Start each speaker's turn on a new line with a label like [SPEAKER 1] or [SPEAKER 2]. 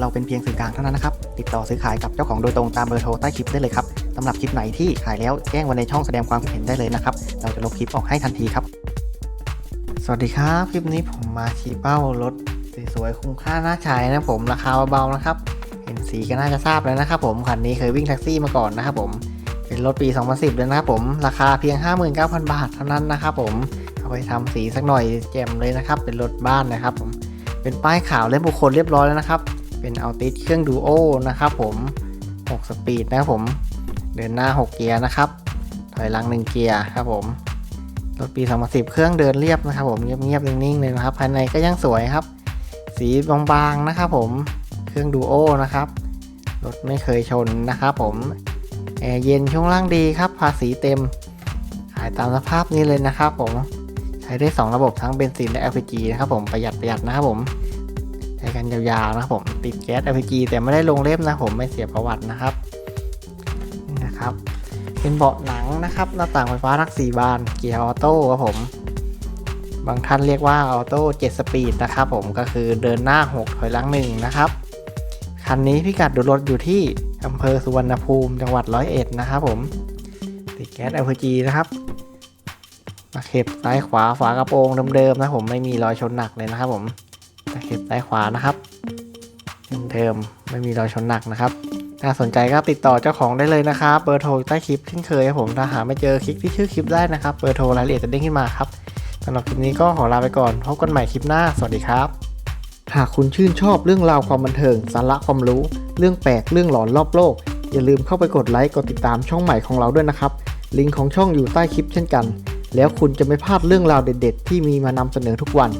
[SPEAKER 1] เราเป็นเพียงสื่อกลางเท่านั้นนะครับ ติดต่อซื้อขายกับเจ้าของโดยตรงตามเบอร์โทรใต้คลิปได้เลยครับสำหรับคลิปไหนที่ขายแล้วแจ้งไว้ในช่องแสดงความคิดเห็นได้เลยนะครับ เราจะลบคลิปออกให้ทันทีครับ สวัสดีครับ คลิปนี้ผมมาชี้เป้ารถสวยๆคุ้มค่าน่าใช้นะผมราคาเบาๆนะครับ เห็นสีก็น่าจะทราบแล้วนะครับผมคันนี้เคยวิ่งแท็กซี่มาก่อนนะครับผม เป็นรถปี 2010เลยนะครับผม ราคาเพียง 59,000 บาทเท่านั้นนะครับผม เอาไปทำสีสักหน่อยแจ่มเลยนะครับ เป็นรถบ้านนะครับผม เป็นป้ายขาวและบุคคลเรียบร้อยแล้วนะครับ เป็นเอาติสเครื่องดูโอนะครับผม6สปีดนะครับผมเดินหน้า 6 เกียร์นะครับถอยหลัง 1 เกียร์ครับผมรถปี 2010 เครื่องเดินเรียบนะครับผมเงียบๆนิ่งๆเลยนะครับ ภายในก็ยังสวยครับ สีบางๆนะครับผมเครื่องดูโอนะครับรถไม่เคยชนนะครับผมแอร์เย็นช่วงล่างดีครับ ภาษีเต็ม ขายตามสภาพนี้เลยนะครับผม ใช้ได้ 2 ระบบทั้งเบนซินและ LPG นะครับผมประหยัดประหยัดนะครับผม กันยาวๆนะผมติดแก๊ส LPG แต่ไม่ได้ลงเล่มนะผมไม่เสียประวัตินะครับนะครับ เป็นเบาะหนังนะครับหน้าต่างไฟฟ้าทั้ง4บานเกียร์ออโต้ครับผม บางท่านเรียกว่าออโต้7สปีดนะครับผมก็คือเดินหน้า 6 ถอยหลัง1นะครับคันนี้พิกัดดูรถอยู่ที่อำเภอสุวรรณภูมิจังหวัดร้อยเอ็ดนะครับผมติดแก๊ส LPG นะครับตะเข็บซ้ายขวาฝากระโปรงเดิมๆนะผมไม่มีรอยชนหนักเลยนะครับผม เข็บซ้ายขวานะครับเดิมไม่มีรอยชนหนักนะครับถ้าสนใจก็ติดต่อเจ้าของได้เลยนะครับเบอร์โทรใต้คลิปเช่นเคยครับผมถ้าหาไม่เจอคลิกที่ชื่อคลิปได้นะครับเบอร์โทรรายละเอียดจะเด้งขึ้นมาครับสำหรับคลิปนี้ก็ขอลาไปก่อนพบกันใหม่คลิปหน้า สวัสดีครับ หากคุณชื่นชอบเรื่องราวความบันเทิง สาระความรู้ เรื่องแปลกเรื่องหลอนรอบโลก อย่าลืมเข้าไปกดไลค์กดติดตามช่องใหม่ของเราด้วยนะครับลิงก์ของช่องอยู่ใต้คลิปเช่นกัน แล้วคุณจะไม่พลาดเรื่องราวเด็ด ๆ ที่มีมานำเสนอทุกวัน